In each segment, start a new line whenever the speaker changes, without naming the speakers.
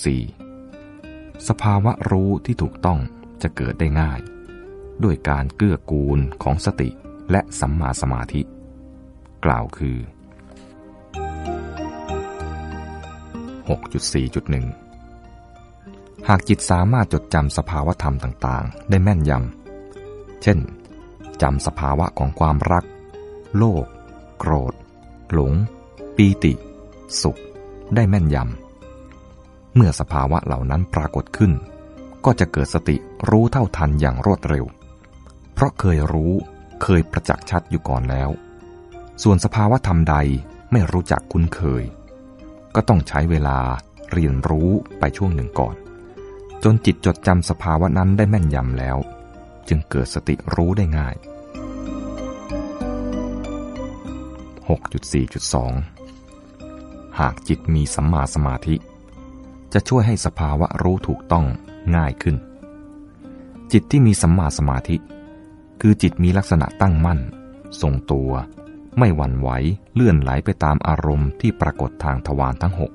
4. สภาวะรู้ที่ถูกต้องจะเกิดได้ง่าย ด้วยการเกื้อกูลของสติและสัมมาสมาธิ กล่าวคือ 6.4.1 หากจิตสามารถจดจำสภาวะธรรมต่างๆ ได้แม่นยำ เช่นจำสภาวะของความรัก โลภโกรธ หลง ปีติ สุข ได้แม่นยำ เมื่อสภาวะเหล่านั้นปรากฏขึ้น ก็จะเกิดสติรู้เท่าทันอย่างรวดเร็ว เพราะเคยรู้เคยประจักษ์ชัดอยู่ก่อนแล้ว ส่วนสภาวะธรรมใดไม่รู้จักคุ้นเคย ก็ต้องใช้เวลาเรียนรู้ไปช่วงหนึ่งก่อน จนจิตจดจำสภาวะนั้นได้แม่นยำแล้ว จึงเกิดสติรู้ได้ง่าย 6.4.2 หากจิตมีสัมมาสมาธิ จะช่วยให้สภาวะรู้ถูกต้องง่ายขึ้น จิตที่มีสัมมาสมาธิ คือจิตมีลักษณะตั้งมั่น ทรงตัว ไม่หวั่นไหวเลื่อนไหลไปตามอารมณ์ที่ปรากฏทางทวารทั้งหก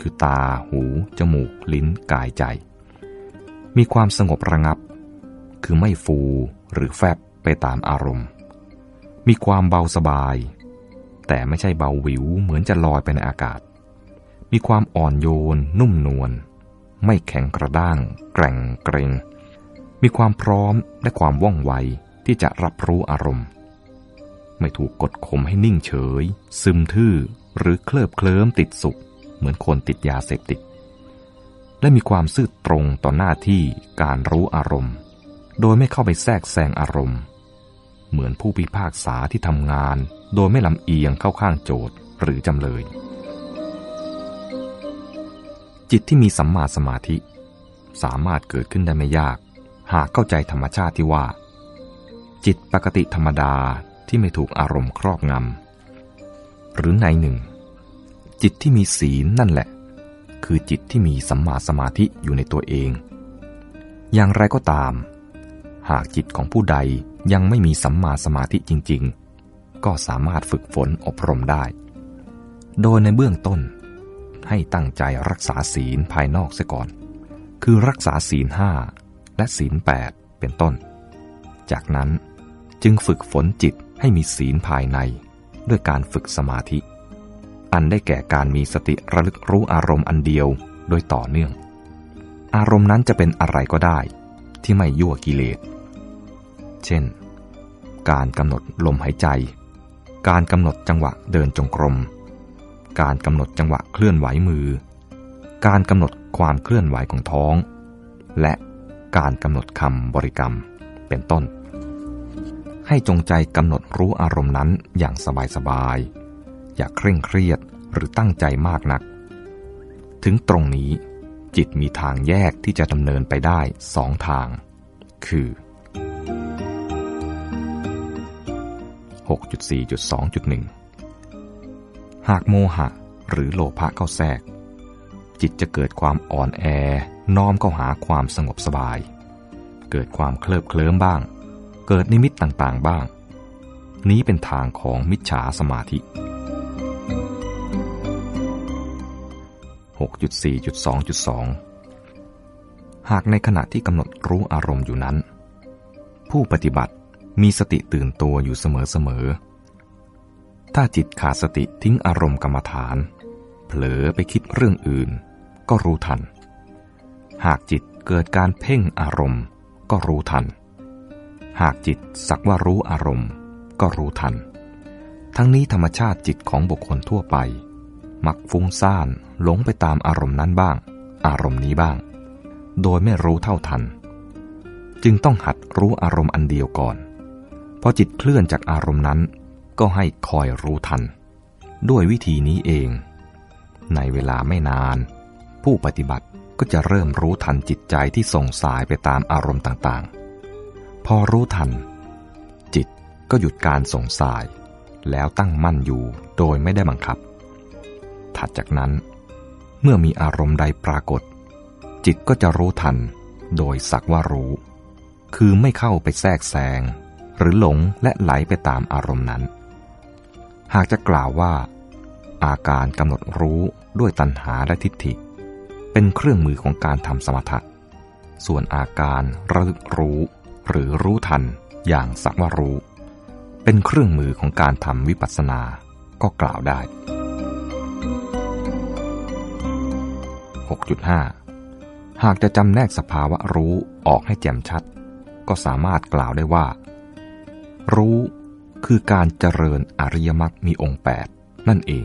คือตา หู จมูก ลิ้น กายใจ มีความสงบระงับ คือไม่ฟูหรือแฟบไปตามอารมณ์ มีความเบาสบาย แต่ไม่ใช่เบาหวิวเหมือนจะลอยไปในอากาศ มีความอ่อนโยน นุ่มนวลไม่แข็งกระด้าง แกร่งเกรงมีความพร้อมและความว่องไวที่จะรับรู้อารมณ์ ไม่ถูกกดข่มให้นิ่งเฉย ซึมทื่อหรือเคลิบเคลิ้มติดสุข เหมือนคนติดยาเสพติด และมีความซื่อตรงต่อหน้าที่การรู้อารมณ์ โดยไม่เข้าไปแทรกแซงอารมณ์ เหมือนผู้พิพากษาที่ทำงาน โดยไม่ลำเอียงเข้าข้างโจทย์หรือจำเลย จิตที่มีสัมมาสมาธิ สามารถเกิดขึ้นได้ไม่ยาก หากเข้าใจธรรมชาติที่ว่า จิตปกติธรรมดาที่ไม่ถูกอารมณ์ครอบงำหรือในหนึ่ง จิตที่มีศีลนั่นแหละ คือจิตที่มีสัมมาสมาธิอยู่ในตัวเอง อย่างไรก็ตาม หากจิตของผู้ใดยังไม่มีสัมมาสมาธิจริง ๆ ก็สามารถฝึกฝนอบรมได้ โดยในเบื้องต้น ให้ตั้งใจรักษาศีลภายนอกเสียก่อน คือรักษาศีลห้าและศีลแปดเป็นต้น จากนั้นจึงฝึกฝนจิตให้มีศีลภายในด้วยการฝึกสมาธิ อันได้แก่การมีสติระลึกรู้อารมณ์อันเดียวโดยต่อเนื่อง อารมณ์นั้นจะเป็นอะไรก็ได้ ที่ไม่ยั่วกิเลส เช่น การกำหนดลมหายใจ การกำหนดจังหวะเดินจงกรม การกำหนดจังหวะเคลื่อนไหวมือ การกำหนดความเคลื่อนไหวของท้อง และการกำหนดคำบริกรรม เป็นต้น ให้จงใจกำหนดรู้อารมณ์นั้นอย่างสบายๆ อย่าเคร่งเครียดหรือตั้งใจมากนัก ถึงตรงนี้จิตมีทางแยกที่จะดำเนินไปได้สองทาง คือ 6.4.2.1 หากโมหะหรือโลภะเข้าแทรก จิตจะเกิดความอ่อนแอน้อมเข้าหาความสงบสบาย เกิดความเคลิบเคลิ้มบ้าง เกิดนิมิตต่างๆบ้าง นี้เป็นทางของมิจฉาสมาธิ 6.4.2.2 หากในขณะที่กำหนดรู้อารมณ์อยู่นั้น ผู้ปฏิบัติมีสติตื่นตัวอยู่เสมอๆ ถ้าจิตขาดสติทิ้งอารมณ์กรรมฐาน เผลอไปคิดเรื่องอื่น ก็รู้ทัน หากจิตเกิดการเพ่งอารมณ์ ก็รู้ทัน หากจิตสักว่ารู้อารมณ์ ก็รู้ทัน ทั้งนี้ธรรมชาติจิตของบุคคลทั่วไป มักฟุ้งซ่านหลงไปตามอารมณ์นั้นบ้าง อารมณ์นี้บ้าง โดยไม่รู้เท่าทัน จึงต้องหัดรู้อารมณ์อันเดียวก่อนพอจิตเคลื่อนจากอารมณ์นั้น ก็ให้คอยรู้ทัน ด้วยวิธีนี้เอง ในเวลาไม่นาน ผู้ปฏิบัติก็จะเริ่มรู้ทันจิตใจที่ส่งสายไปตามอารมณ์ต่างๆ พอรู้ทัน จิตก็หยุดการส่งสาย แล้วตั้งมั่นอยู่โดยไม่ได้บังคับ ถัดจากนั้น เมื่อมีอารมณ์ใดปรากฏ จิตก็จะรู้ทันโดยสักว่ารู้ คือไม่เข้าไปแทรกแซงหรือหลงและไหลไปตามอารมณ์นั้น หากจะกล่าวว่า อาการกำหนดรู้ด้วยตัณหาและทิฏฐิ เป็นเครื่องมือของการทำสมถะ ส่วนอาการระลึกรู้ หรือรู้ทันอย่างสักว่ารู้ เป็นเครื่องมือของการทำวิปัสสนาก็กล่าวได้ 6.5 หากจะจำแนกสภาวะรู้ออกให้แจ่มชัด ก็สามารถกล่าวได้ว่า รู้ คือการเจริญอริยมรรคมีองค์ 8 นั่นเอง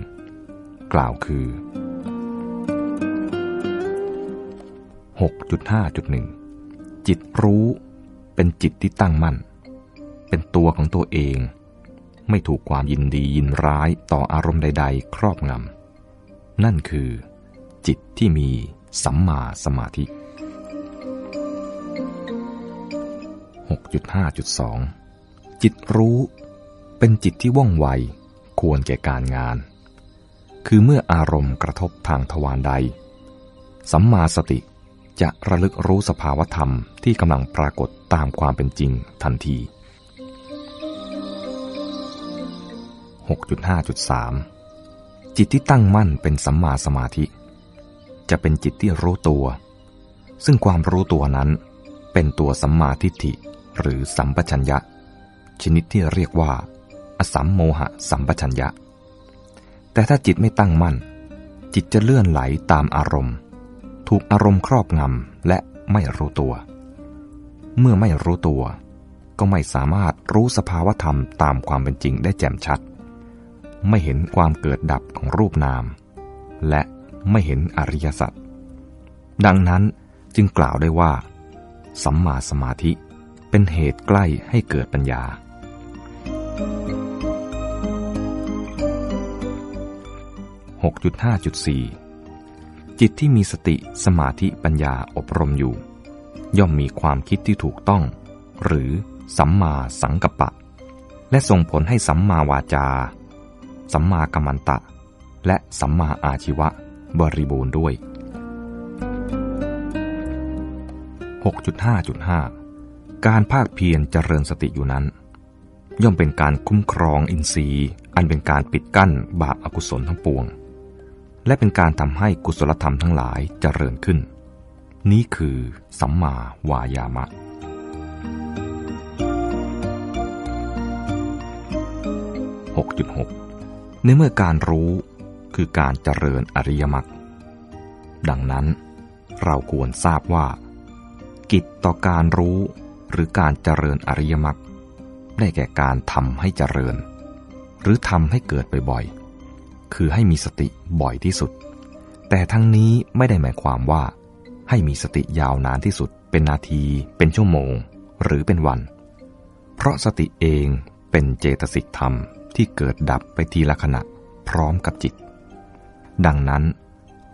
กล่าวคือ 6.5.1 จิตรู้เป็นจิตที่ตั้งมั่น เป็นตัวของตัวเอง ไม่ถูกความยินดียินร้ายต่ออารมณ์ใด ๆ ครอบงำ นั่นคือ จิตที่มีสัมมาสมาธิ 6.5.2 จิตรู้ เป็นจิตที่ว่องไว ควรแก่การงาน คือเมื่ออารมณ์กระทบทางทวารใด สัมมาสติจะระลึกรู้สภาวธรรมที่กำลังปรากฏตามความเป็นจริงทันที 6.5.3 จิตที่ตั้งมั่นเป็นสัมมาสมาธิ จะเป็นจิตที่รู้ตัว ซึ่งความรู้ตัวนั้นเป็นตัวสัมมาทิฏฐิหรือสัมปชัญญะ ชนิดที่เรียกว่า อสัมโมหะสัมปชัญญะ แต่ถ้าจิตไม่ตั้งมั่น จิตจะเลื่อนไหลตามอารมณ์ ถูกอารมณ์ครอบงำและไม่รู้ตัว เมื่อไม่รู้ตัว ก็ไม่สามารถรู้สภาวธรรมตามความเป็นจริงได้แจ่มชัด ไม่เห็นความเกิดดับของรูปนาม และไม่เห็นอริยสัจดังนั้นจึงกล่าวได้ว่า สัมมาสมาธิเป็นเหตุใกล้ให้เกิดปัญญา 6.5.4 จิตที่มีสติสมาธิปัญญาอบรมอยู่ ย่อมมีความคิดที่ถูกต้อง หรือสัมมาสังกัปปะ และส่งผลให้สัมมาวาจา สัมมากัมมันตะ และสัมมาอาชีวะบริบูรณ์ด้วย 6.5.5 การภาคเพียรเจริญสติอยู่นั้น ย่อมเป็นการคุ้มครองอินทรีย์ อันเป็นการปิดกั้นบาปอากุศลทั้งปวง และเป็นการทำให้กุศลธรรมทั้งหลายเจริญขึ้น นี้คือสัมมาวายามะ 6.6 ในเมื่อการรู้คือการเจริญอริยมรรคดังนั้นเราควรทราบว่า กิจต่อการรู้หรือการเจริญอริยมรรคได้แก่การทำให้เจริญ หรือทำให้เกิดบ่อยๆ คือให้มีสติบ่อยที่สุด แต่ทั้งนี้ไม่ได้หมายความว่า ให้มีสติยาวนานที่สุด เป็นนาที เป็นชั่วโมง หรือเป็นวัน เพราะสติเองเป็นเจตสิกธรรมที่เกิดดับไปทีละขณะพร้อมกับจิต ดังนั้น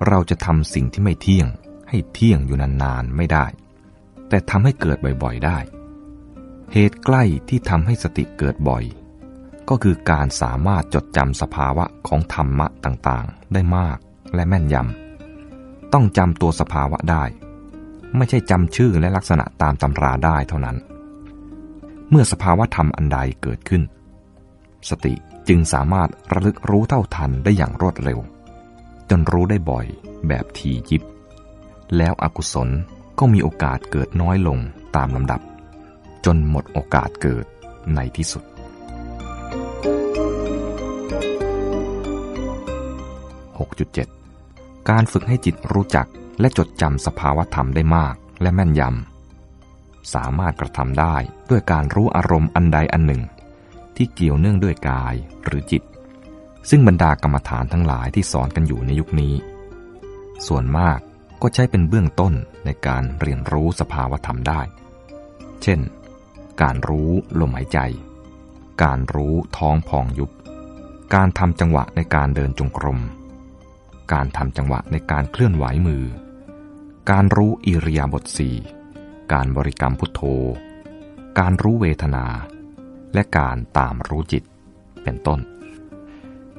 เราจะทำสิ่งที่ไม่เที่ยง ให้เที่ยงอยู่นานๆไม่ได้ แต่ทำให้เกิดบ่อยๆได้ เหตุใกล้ที่ทำให้สติเกิดบ่อย ก็คือการสามารถจดจำสภาวะของธรรมะต่างๆ ได้มากและแม่นยำ ต้องจำตัวสภาวะได้ ไม่ใช่จำชื่อและลักษณะตามตำราได้เท่านั้น เมื่อสภาวะธรรมอันใดเกิดขึ้น สติจึงสามารถระลึกรู้เท่าทันได้อย่างรวดเร็ว จนรู้ได้บ่อยแบบทียิบ แล้วอกุศลก็มีโอกาสเกิดน้อยลงตามลำดับ จนหมดโอกาสเกิดในที่สุด 6.7 การฝึกให้จิตรู้จักและจดจำสภาวธรรมได้มากและแม่นยำ สามารถกระทำได้ด้วยการรู้อารมณ์อันใดอันหนึ่ง ที่เกี่ยวเนื่องด้วยกายหรือจิต ซึ่งบรรดากรรมฐานทั้งหลายที่สอนกันอยู่ในยุคนี้ ส่วนมากก็ใช้เป็นเบื้องต้นในการเรียนรู้สภาวธรรมได้ เช่น การรู้ลมหายใจ การรู้ท้องพองยุบ การทำจังหวะในการเดินจงกรม การทำจังหวะในการเคลื่อนไหวมือ การรู้อิริยาบถสี่การบริกรรมพุทโธ การรู้เวทนา และการตามรู้จิต เป็นต้น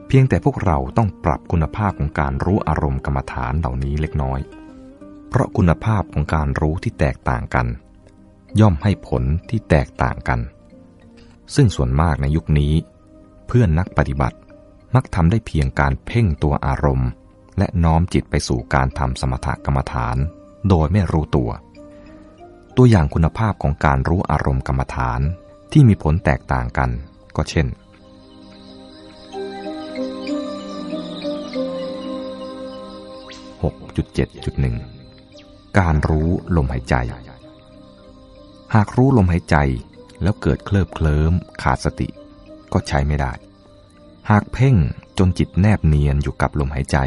เพียงแต่พวกเราต้องปรับคุณภาพของการรู้อารมณ์กรรมฐานเหล่านี้เล็กน้อย เพราะคุณภาพของการรู้ที่แตกต่างกัน ย่อมให้ผลที่แตกต่างกัน ซึ่งส่วนมากในยุคนี้ เพื่อนนักปฏิบัติมักทำได้เพียงการเพ่งตัวอารมณ์ และน้อมจิตไปสู่การทำสมถกรรมฐาน โดยไม่รู้ตัว ตัวอย่างคุณภาพของการรู้อารมณ์กรรมฐานที่มีผลแตกต่างกัน ก็เช่น 6.7.1 การรู้ลมหายใจ หากรู้ลมหายใจแล้วเกิดเคลิบเคลิ้มขาดสติ ก็ใช้ไม่ได้ หากเพ่งจนจิตแนบเนียนอยู่กับลมหายใจ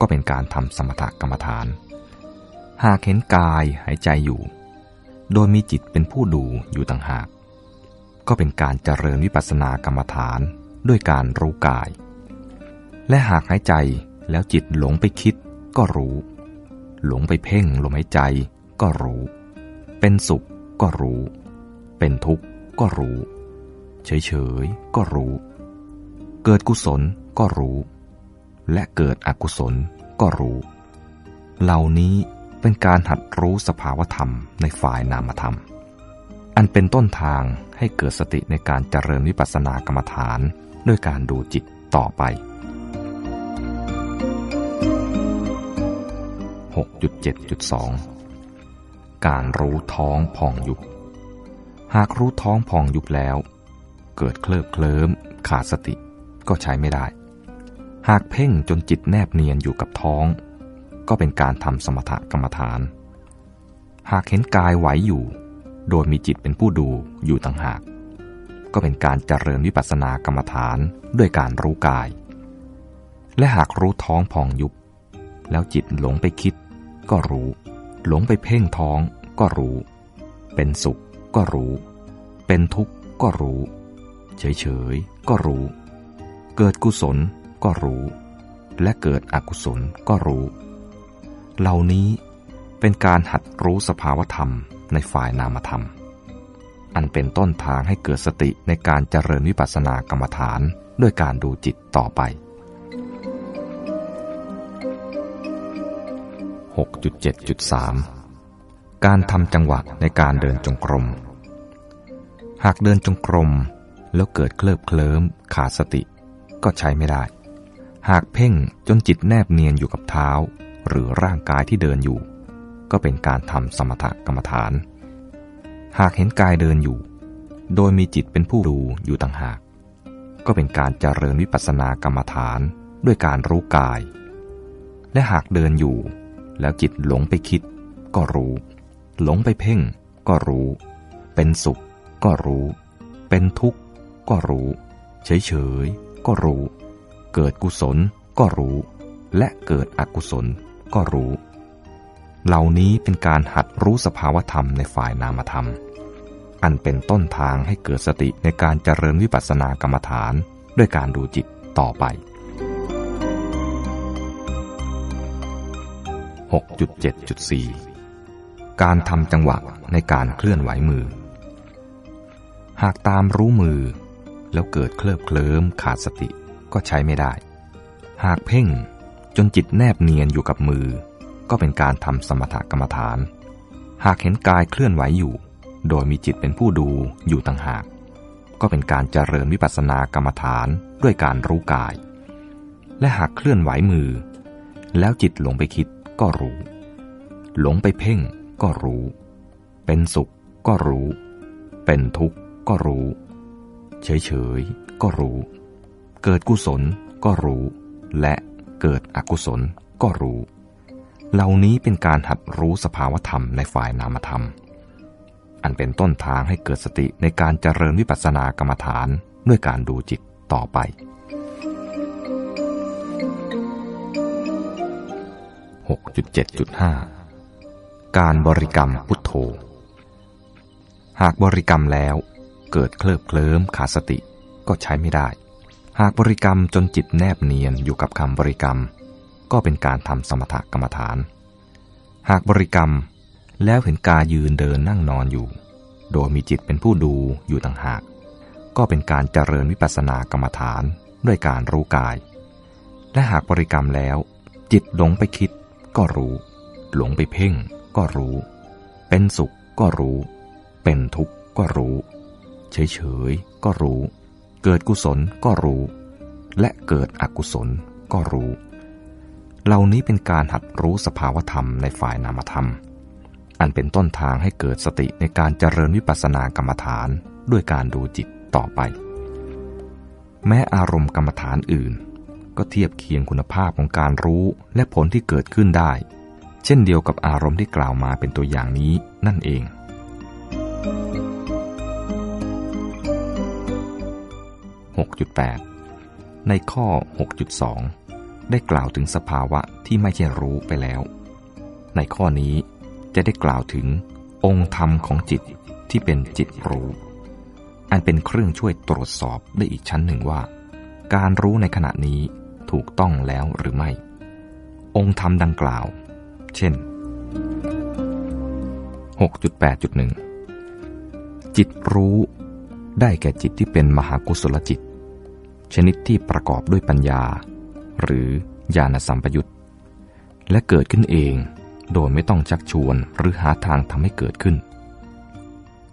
ก็เป็นการทำสมถกรรมฐาน หากเห็นกายหายใจอยู่ โดยมีจิตเป็นผู้ดูอยู่ต่างหาก ก็เป็นการเจริญวิปัสสนากรรมฐานด้วยการรู้กาย และหากหายใจแล้วจิตหลงไปคิดก็รู้ หลงไปเพ่งลมหายใจก็รู้ เป็นสุขก็รู้ เป็นทุกข์ก็รู้ เฉยๆก็รู้ เกิดกุศลก็รู้ และเกิดอกุศลก็รู้ เหล่านี้เป็นการหัดรู้สภาวธรรมในฝ่ายนามธรรม อันเป็นต้นทางให้เกิดสติในการเจริญวิปัสสนากรรมฐานด้วยการดูจิตต่อไป 6.7.2 การรู้ท้องพองยุบ หากรู้ท้องพองยุบแล้ว เกิดเคลิบเคลิ้มขาดสติก็ใช้ไม่ได้ หากเพ่งจนจิตแนบเนียนอยู่กับท้อง ก็เป็นการทำสมถกรรมฐาน หากเห็นกายไหวอยู่ โดยมีจิตเป็นผู้ดูอยู่ต่างหาก ก็เป็นการเจริญวิปัสสนากรรมฐานด้วยการรู้กาย และหากรู้ท้องพองยุบ แล้วจิตหลงไปคิด ก็รู้ หลงไปเพ่งท้องก็รู้ เป็นสุขก็รู้ เป็นทุกข์ก็รู้ เฉยๆก็รู้ เกิดกุศล ก็รู้ และเกิดอกุศลก็รู้ เหล่านี้เป็นการหัดรู้สภาวธรรมในฝ่ายนามธรรม อันเป็นต้นทางให้เกิดสติในการเจริญวิปัสสนากรรมฐานด้วยการดูจิตต่อไป 6.7.3 การทำจังหวะในการเดินจงกรม หากเดินจงกรมแล้วเกิดเคลิบเคลิ้มขาดสติก็ใช้ไม่ได้ หากเพ่งจนจิตแนบเนียนอยู่กับเท้า หรือร่างกายที่เดินอยู่ ก็เป็นการทำสมถกรรมฐาน หากเห็นกายเดินอยู่ โดยมีจิตเป็นผู้ดูอยู่ต่างหาก ก็เป็นการเจริญวิปัสสนากรรมฐานด้วยการรู้กาย และหากเดินอยู่ แล้วจิตหลงไปคิด ก็รู้ หลงไปเพ่ง ก็รู้ เป็นสุข ก็รู้ เป็นทุกข์ ก็รู้ เฉยๆก็รู้ เกิดกุศลก็รู้ และเกิดอกุศลก็รู้ เหล่านี้เป็นการหัดรู้สภาวธรรมในฝ่ายนามธรรม อันเป็นต้นทางให้เกิดสติในการเจริญวิปัสสนากรรมฐานด้วยการดูจิตต่อไป 6.7.4 การทำจังหวะในการเคลื่อนไหวมือ หากตามรู้มือ แล้วเกิดเคลิบเคลิ้มขาดสติ ก็ใช้ไม่ได้ หากเพ่งจนจิตแนบเนียนอยู่กับมือ ก็เป็นการทำสมถกรรมฐาน หากเห็นกายเคลื่อนไหวอยู่ โดยมีจิตเป็นผู้ดูอยู่ต่างหาก ก็เป็นการเจริญวิปัสสนากรรมฐานด้วยการรู้กาย และหากเคลื่อนไหวมือ แล้วจิตหลงไปคิดก็รู้ หลงไปเพ่งก็รู้ เป็นสุขก็รู้ เป็นทุกข์ก็รู้ เฉยๆก็รู้ เกิดกุศลก็รู้ และเกิดอกุศลก็รู้ เหล่านี้เป็นการหัดรู้สภาวธรรมในฝ่ายนามธรรม อันเป็นต้นทางให้เกิดสติในการเจริญวิปัสสนากรรมฐานด้วยการดูจิตต่อไป 6.7.5 การบริกรรมพุทโธ หากบริกรรมแล้วเกิดเคลิบเคลิ้มขาดสติก็ใช้ไม่ได้ หากบริกรรมจนจิตแนบเนียนอยู่กับคำบริกรรม ก็เป็นการทำสมถกรรมฐาน หากบริกรรมแล้วเห็นกายยืนเดินนั่งนอนอยู่ โดยมีจิตเป็นผู้ดูอยู่ต่างหาก ก็เป็นการเจริญวิปัสสนากรรมฐานด้วยการรู้กาย และหากบริกรรมแล้ว จิตหลงไปคิดก็รู้ หลงไปเพ่งก็รู้ เป็นสุขก็รู้ เป็นทุกข์ก็รู้ เฉยๆก็รู้ เกิดกุศลก็รู้ และเกิดอกุศลก็รู้ เหล่านี้เป็นการหัดรู้สภาวธรรมในฝ่ายนามธรรม อันเป็นต้นทางให้เกิดสติในการเจริญวิปัสสนากรรมฐานด้วยการดูจิตต่อไป แม้อารมณ์กรรมฐานอื่น ก็เทียบเคียงคุณภาพของการรู้และผลที่เกิดขึ้นได้ เช่นเดียวกับอารมณ์ที่กล่าวมาเป็นตัวอย่างนี้นั่นเอง 6.8 ในข้อ 6.2 ได้กล่าวถึงสภาวะที่ไม่ใช่รู้ไปแล้ว ในข้อนี้จะได้กล่าวถึงองค์ธรรมของจิตที่เป็นจิตรู้ อันเป็นเครื่องช่วยตรวจสอบได้อีกชั้นหนึ่งว่า การรู้ในขณะนี้ถูกต้องแล้วหรือไม่ องค์ธรรมดังกล่าว เช่น 6.8.1 จิตรู้ได้แก่จิตที่เป็นมหากุศลจิต ชนิดที่ประกอบด้วยปัญญา หรือญาณสัมปยุตและเกิดขึ้นเองโดยไม่ต้องชักชวนหรือหาทางทำให้เกิดขึ้น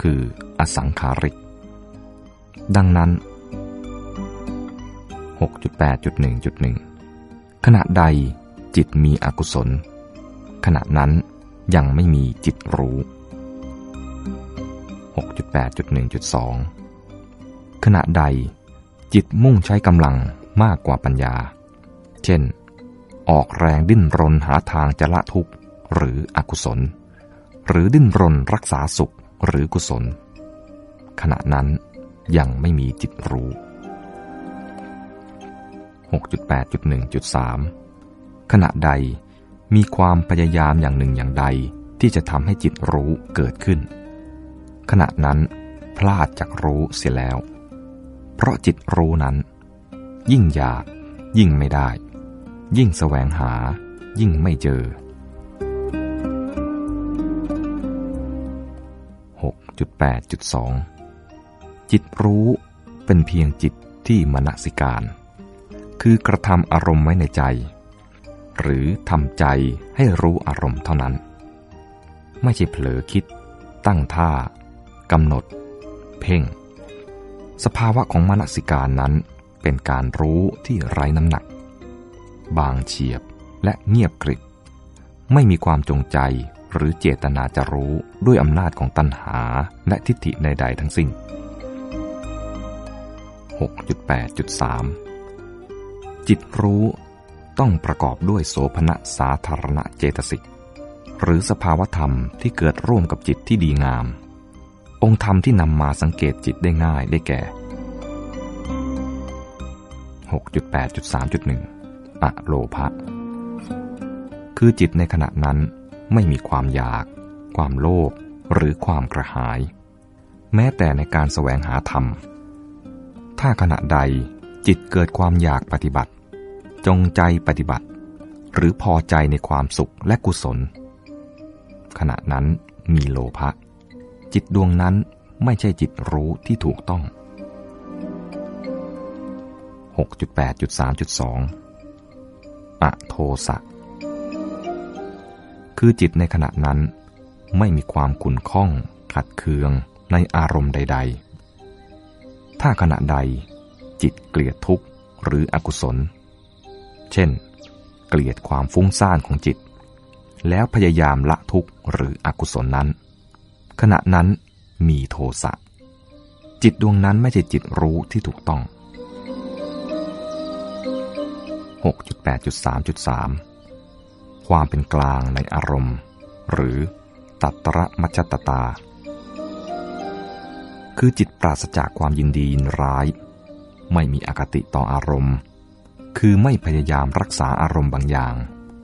คืออสังขาริก ดังนั้น 6.8.1.1 ขณะใดจิตมีอกุศล ขณะนั้นยังไม่มีจิตรู้ 6.8.1.2 ขณะใด จิตมุ่งใช้กำลังมากกว่าปัญญา เช่น ออกแรงดิ้นรนหาทางจะละทุกข์หรืออกุศล หรือดิ้นรนรักษาสุขหรือกุศล ขณะนั้นยังไม่มีจิตรู้ 6.8.1.3 ขณะใดมีความพยายามอย่างหนึ่งอย่างใดที่จะทำให้จิตรู้เกิดขึ้น ขณะนั้นพลาดจากรู้เสียแล้ว เพราะจิตรู้นั้น ยิ่งอยาก ยิ่งไม่ได้ ยิ่งแสวงหา ยิ่งไม่เจอ 6.8.2 จิตรู้เป็นเพียงจิตที่มณสิการ คือกระทำอารมณ์ไว้ในใจ หรือทำใจให้รู้อารมณ์เท่านั้น ไม่ใช่เผลอคิด ตั้งท่ากำหนด เพ่ง สภาวะของมณสิการนั้นเป็นการรู้ที่ไร้น้ำหนัก บางเฉียบและเงียบกริบ ไม่มีความจงใจหรือเจตนาจะรู้ด้วยอำนาจของตัณหาและทิฏฐิใดๆทั้งสิ้น 6.8.3 จิตรู้ต้องประกอบด้วยโสภณะสาธารณะเจตสิก หรือสภาวธรรมที่เกิดร่วมกับจิตที่ดีงาม องค์ธรรมที่นำมาสังเกตจิตได้ง่ายได้แก่ 6.8.3.1 อโลภะ คือจิตในขณะนั้นไม่มีความอยาก ความโลภ หรือความกระหาย แม้แต่ในการแสวงหาธรรม ถ้าขณะใดจิตเกิดความอยากปฏิบัติ จงใจปฏิบัติ หรือพอใจในความสุขและกุศล ขณะนั้นมีโลภะ จิตดวงนั้นไม่ใช่จิตรู้ที่ถูกต้อง 6.8.3.2 อโทสะ คือจิตในขณะนั้นไม่มีความขุ่นข้องขัดเคืองในอารมณ์ใด ๆ ถ้าขณะใดจิตเกลียดทุกข์หรืออกุศล เช่น เกลียดความฟุ้งซ่านของจิต แล้วพยายามละทุกข์หรืออกุศลนั้น ขณะนั้นมีโทสะ จิตดวงนั้นไม่ใช่จิตรู้ที่ถูกต้อง 6.8.3.3 ความเป็นกลางในอารมณ์ หรือตัตระมัจตตา คือจิตปราศจากความยินดียินร้าย ไม่มีอคติต่ออารมณ์ คือไม่พยายามรักษาอารมณ์บางอย่าง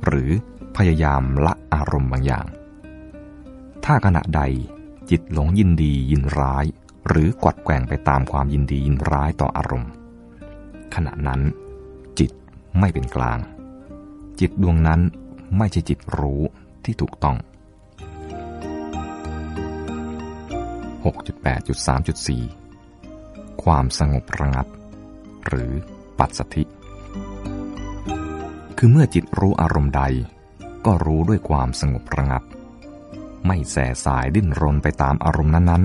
หรือพยายามละอารมณ์บางอย่าง ถ้าขณะใด จิตหลงยินดียินร้าย หรือกวัดแกว่งไปตามความยินดียินร้ายต่ออารมณ์ ขณะนั้น จิตไม่เป็นกลาง จิตดวงนั้นไม่ใช่จิตรู้ที่ถูกต้อง 6.8.3.4 ความสงบระงับ หรือปัสสธิ คือเมื่อจิตรู้อารมณ์ใด ก็รู้ด้วยความสงบระงับ ไม่แสสายดิ้นรนไปตามอารมณ์นั้น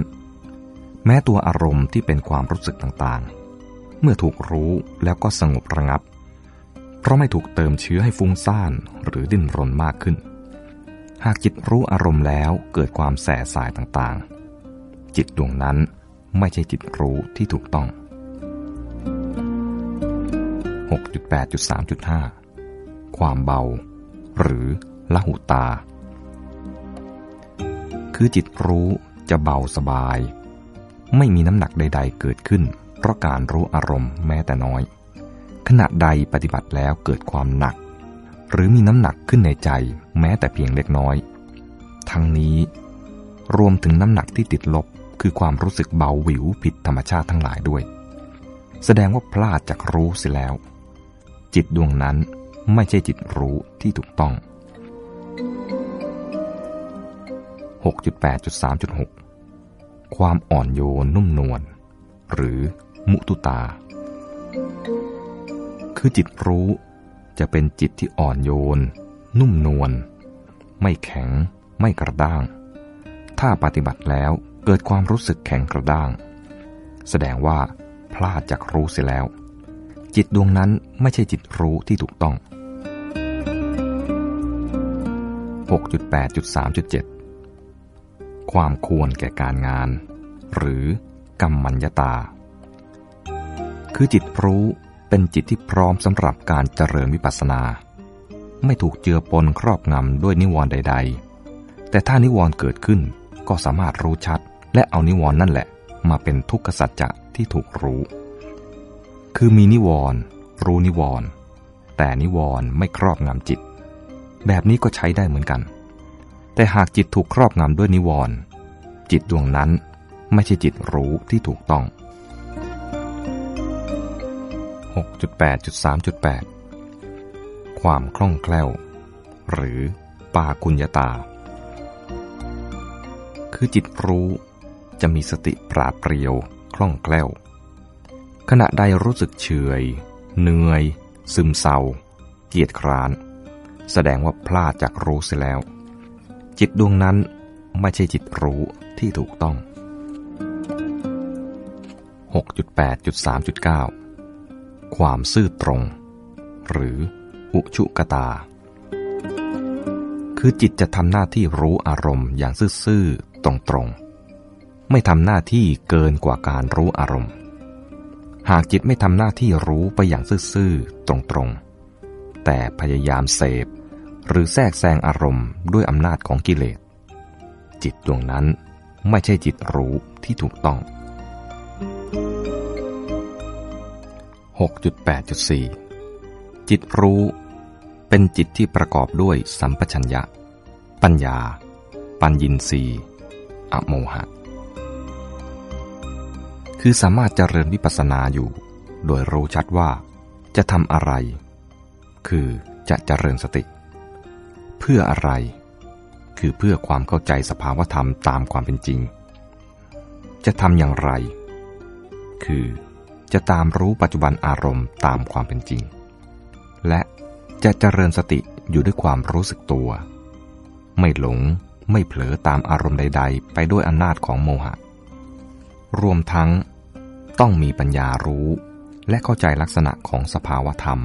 ๆ แม้ตัวอารมณ์ที่เป็นความรู้สึกต่างๆ เมื่อถูกรู้แล้วก็สงบระงับปราะไม่ถูกเติมเชื้อให้ฟุ้งซ่านหรือดิ้นรนมากขึ้น หากจิตรู้อารมณ์แล้วเกิดความแสสายต่างๆ จิตดวงนั้นไม่ใช่จิตรู้ที่ถูกต้อง 6.8.3.5 ความเบา หรือละหุตา คือจิตรู้จะเบาสบาย ไม่มีน้ำหนักใด ๆ เกิดขึ้น เพราะการรู้อารมณ์แม้แต่น้อย ขณะใดปฏิบัติแล้วเกิดความหนัก หรือมีน้ำหนักขึ้นในใจแม้แต่เพียงเล็กน้อย ทั้งนี้ รวมถึงน้ำหนักที่ติดลบคือความรู้สึกเบาหวิวผิดธรรมชาติทั้งหลายด้วย แสดงว่าพลาดจากรู้เสียแล้ว จิตดวงนั้นไม่ใช่จิตรู้ที่ถูกต้อง 6.8.3.6 ความอ่อนโยนนุ่มนวลหรือมุตุตา คือจิตรู้จะเป็นจิตที่อ่อนโยน นุ่มนวลไม่แข็งไม่กระด้าง ถ้าปฏิบัติแล้วเกิดความรู้สึกแข็งกระด้าง แสดงว่าพลาดจากรู้เสียแล้ว จิตดวงนั้นไม่ใช่จิตรู้ที่ถูกต้อง 6.8.3.7 ความควรแก่การงาน หรือกรรมัญญาตา คือจิตรู้เป็นจิตที่พร้อมสำหรับการเจริญวิปัสสนา ไม่ถูกเจือปนครอบงำด้วยนิวรณ์ใด ๆ แต่ถ้านิวรณ์เกิดขึ้นก็สามารถรู้ชัด และเอานิวรณ์นั่นแหละ มาเป็นทุกขสัจจะที่ถูกรู้ คือมีนิวรณ์รู้นิวรณ์แต่นิวรณ์ไม่ครอบงำจิต แบบนี้ก็ใช้ได้เหมือนกัน แต่หากจิตถูกครอบงำด้วยนิวรณ์จิตดวงนั้นไม่ใช่จิตรู้ที่ถูกต้อง 6.8.3.8 ความคล่องแคล่ว หรือปากุญญาตา คือจิตรู้จะมีสติปราดเปรียวคล่องแคล่ว ขณะใดรู้สึกเฉยเหนื่อย ซึมเศร้า เกียจคร้าน แสดงว่าพลาดจากรู้เสียแล้ว จิตดวงนั้นไม่ใช่จิตรู้ที่ถูกต้อง 6.8.3.9 ความซื่อตรง หรืออุชุกตา คือจิตจะทำหน้าที่รู้อารมณ์อย่างซื่อๆตรงๆ ไม่ทำหน้าที่เกินกว่าการรู้อารมณ์ หากจิตไม่ทำหน้าที่รู้ไปอย่างซื่อๆตรงๆ แต่พยายามเสพ หรือแทรกแซงอารมณ์ด้วยอำนาจของกิเลส จิตดวงนั้นไม่ใช่จิตรู้ที่ถูกต้อง 6.8.4 จิตรู้เป็นจิตที่ประกอบด้วยสัมปชัญญะ ปัญญา ปัญญินรีอโมหะ คือสามารถเจริญวิปัสสนาอยู่ โดยรู้ชัดว่าจะทำอะไร คือจะเจริญสติ เพื่ออะไร คือเพื่อความเข้าใจสภาวธรรมตามความเป็นจริง จะทำอย่างไร คือจะตามรู้ปัจจุบันอารมณ์ตามความเป็นจริง และจะเจริญสติอยู่ด้วยความรู้สึกตัว ไม่หลงไม่เผลอตามอารมณ์ใด ๆ ไปด้วยอำนาจของโมหะ รวมทั้งต้องมีปัญญารู้และเข้าใจลักษณะของสภาวธรรม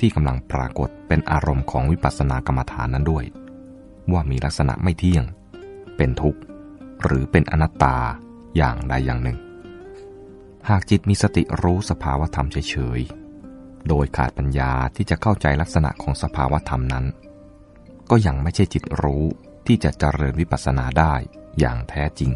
ที่กำลังปรากฏเป็นอารมณ์ของวิปัสสนากรรมฐานนั้นด้วย ว่ามีลักษณะไม่เที่ยง เป็นทุกข์ หรือเป็นอนัตตาอย่างใดอย่างหนึ่ง หากจิตมีสติรู้สภาวธรรมเฉยๆ โดยขาดปัญญาที่จะเข้าใจลักษณะของสภาวธรรมนั้น ก็ยังไม่ใช่จิตรู้ที่จะเจริญวิปัสสนาได้อย่างแท้จริง